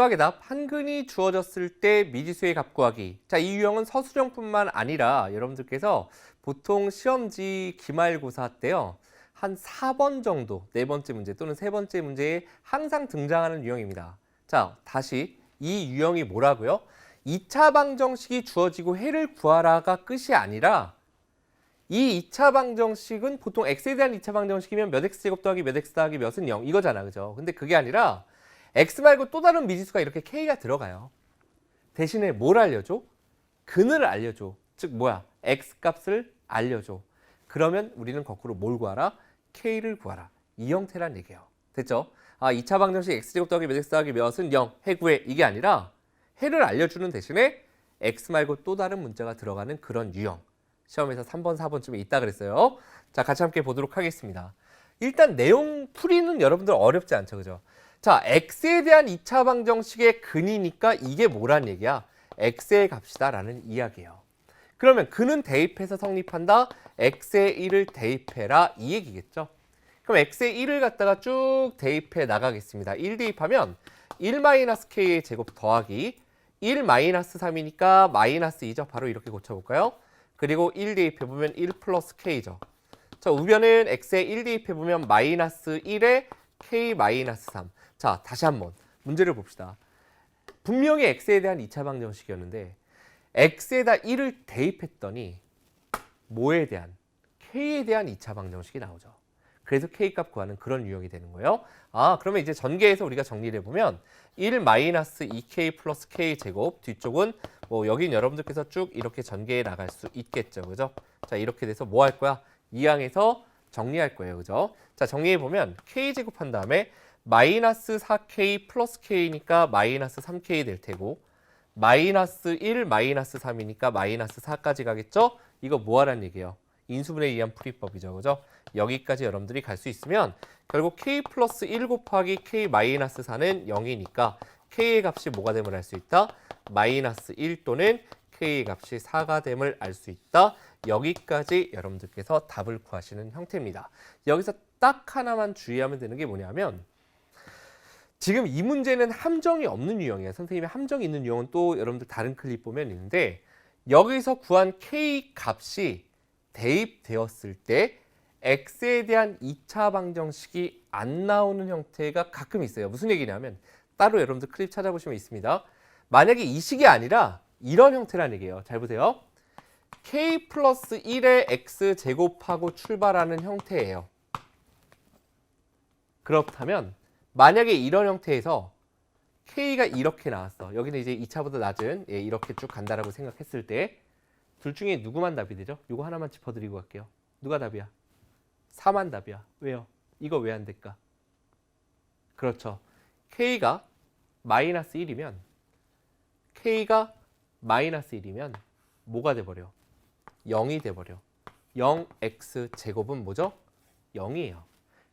수학의 답 한근이 주어졌을 때 미지수의 값 구하기. 자, 이 유형은 서술형뿐만 아니라 여러분들께서 보통 시험지 기말고사 때요. 한 4번 정도, 네 번째 문제 또는 세 번째 문제에 항상 등장하는 유형입니다. 자, 다시 이 유형이 뭐라고요? 2차 방정식이 주어지고 해를 구하라가 끝이 아니라 이 2차 방정식은 보통 x에 대한 2차 방정식이면 몇 x제곱 더하기 몇 x 더하기 몇은 0 이거잖아. 그죠? 근데 그게 아니라 x 말고 또 다른 미지수가 이렇게 k가 들어가요. 대신에 뭘 알려줘? 근을 알려줘. 즉 뭐야? x 값을 알려줘. 그러면 우리는 거꾸로 뭘 구하라? k를 구하라. 이 형태란 얘기예요. 됐죠? 아, 2차 방정식 x제곱 더하기 몇 x 더하기 몇은 0, 해구해. 이게 아니라 해를 알려주는 대신에 x 말고 또 다른 문자가 들어가는 그런 유형. 시험에서 3번, 4번쯤에 있다 그랬어요. 자, 같이 함께 보도록 하겠습니다. 일단 내용 풀이는 여러분들 어렵지 않죠, 그죠? 자, x에 대한 2차 방정식의 근이니까 이게 뭐란 얘기야? x의 값이다라는 이야기예요. 그러면 근은 대입해서 성립한다. x의 1을 대입해라 이 얘기겠죠. 그럼 x의 1을 갖다가 쭉 대입해 나가겠습니다. 1 대입하면 1-k의 제곱 더하기 1 마이너스 3이니까 마이너스 2죠. 바로 이렇게 고쳐볼까요? 그리고 1 대입해보면 1 플러스 k죠. 자, 우변은 x에 1 대입해보면 마이너스 1에 k 마이너스 3. 자, 다시 한번 문제를 봅시다. 분명히 x에 대한 2차 방정식이었는데 x에다 1을 대입했더니 뭐에 대한? k에 대한 2차 방정식이 나오죠. 그래서 k 값 구하는 그런 유형이 되는 거예요. 아, 그러면 이제 전개해서 우리가 정리를 해보면 1 마이너스 2k 플러스 k 제곱 뒤쪽은 뭐 여긴 여러분들께서 쭉 이렇게 전개해 나갈 수 있겠죠. 그죠? 자, 이렇게 돼서 뭐 할 거야? 이항에서 정리할 거예요. 그죠? 자, 정리해 보면 k 제곱한 다음에 마이너스 4k 플러스 k니까 마이너스 3k 될 테고 마이너스 1 마이너스 3이니까 마이너스 4까지 가겠죠? 이거 뭐 하란 얘기예요? 인수분해 의한 풀이법이죠. 그죠? 여기까지 여러분들이 갈 수 있으면 결국 k 플러스 1 곱하기 k 마이너스 4는 0이니까 k의 값이 뭐가 됨을 알 수 있다? 마이너스 1 또는 k의 값이 4가 됨을 알 수 있다. 여기까지 여러분들께서 답을 구하시는 형태입니다. 여기서 딱 하나만 주의하면 되는 게 뭐냐면 지금 이 문제는 함정이 없는 유형이에요. 선생님이 함정이 있는 유형은 또 여러분들 다른 클립 보면 있는데 여기서 구한 k 값이 대입되었을 때 x에 대한 2차 방정식이 안 나오는 형태가 가끔 있어요. 무슨 얘기냐면 따로 여러분들 클립 찾아보시면 있습니다. 만약에 이 식이 아니라 이런 형태라는 얘기예요. 잘 보세요. K 플러스 1의 x 제곱하고 출발하는 형태예요. 그렇다면 만약에 이런 형태에서 k가 이렇게 나왔어. 여기는 이제 2차보다 낮은 예, 이렇게 쭉 간다라고 생각했을 때 둘 중에 누구만 답이 되죠? 이거 하나만 짚어드리고 갈게요. 누가 답이야? 4만 답이야. 왜요? 이거 왜 안 될까? 그렇죠. k가 마이너스 1이면 k가 마이너스 1이면 뭐가 돼버려? 0이 돼버려. 0x 제곱은 뭐죠? 0이에요.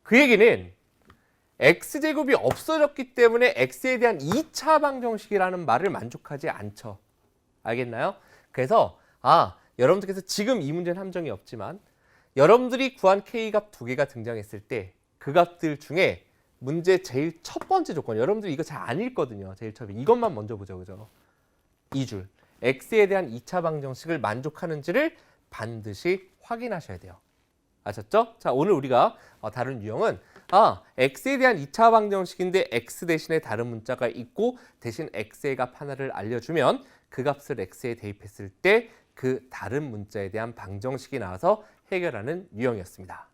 그 얘기는 x제곱이 없어졌기 때문에 x에 대한 2차 방정식이라는 말을 만족하지 않죠. 알겠나요? 그래서 아 여러분들께서 지금 이 문제는 함정이 없지만 여러분들이 구한 k값 두 개가 등장했을 때 그 값들 중에 문제 제일 첫 번째 조건 여러분들 이거 잘 안 읽거든요. 제일 처음에 이것만 먼저 보죠. 그죠? 이줄 x에 대한 2차 방정식을 만족하는지를 반드시 확인하셔야 돼요. 아셨죠? 자, 오늘 우리가 어, 다룬 유형은 아, x에 대한 2차 방정식인데 x 대신에 다른 문자가 있고 대신 x의 값 하나를 알려주면 그 값을 x에 대입했을 때 그 다른 문자에 대한 방정식이 나와서 해결하는 유형이었습니다.